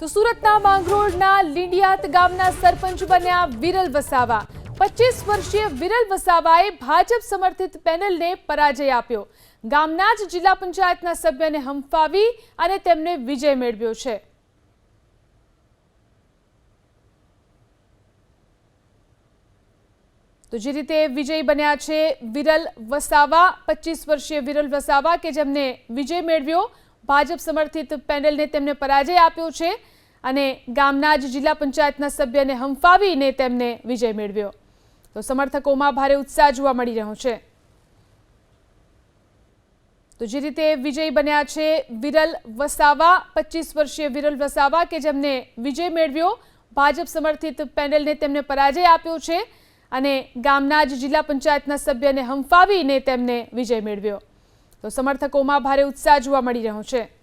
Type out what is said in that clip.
તો સુરતના માંગરોળના લીંડિયાત ગામના સરપંચ બન્યા વિરલ વસાવા. પચીસ વર્ષીય વિરલ વસાવાએ ભાજપ સમર્થિત પેનલને પરાજય આપ્યો. ગામના જ જિલ્લા પંચાયતના સભ્યને હંફાવી અને તેમને વિજય મેળવ્યો છે. તો જે રીતે વિજય બન્યા છે વિરલ વસાવા, પચીસ વર્ષીય વિરલ વસાવા કે જેમને વિજય મેળવ્યો ભાજપ સમર્થિત પેનલને તેમને પરાજય આપ્યો છે અને ગામના જ જિલ્લા પંચાયતના સભ્યને હંફાવીને તેમને વિજય મેળવ્યો. તો સમર્થકોમાં ભારે ઉત્સાહ જોવા મળી રહ્યો છે. તો જે રીતે વિજય બન્યા છે, વિરલ વસાવા, પચીસ વર્ષીય વિરલ વસાવા કે જેમને વિજય મેળવ્યો, ભાજપ સમર્થિત પેનલને તેમને પરાજય આપ્યો છે અને ગામના જ જિલ્લા પંચાયતના સભ્યને હંફાવીને તેમને વિજય મેળવ્યો. તો સમર્થકોમાં ભારે ઉત્સાહ જોવા મળી રહ્યો છે.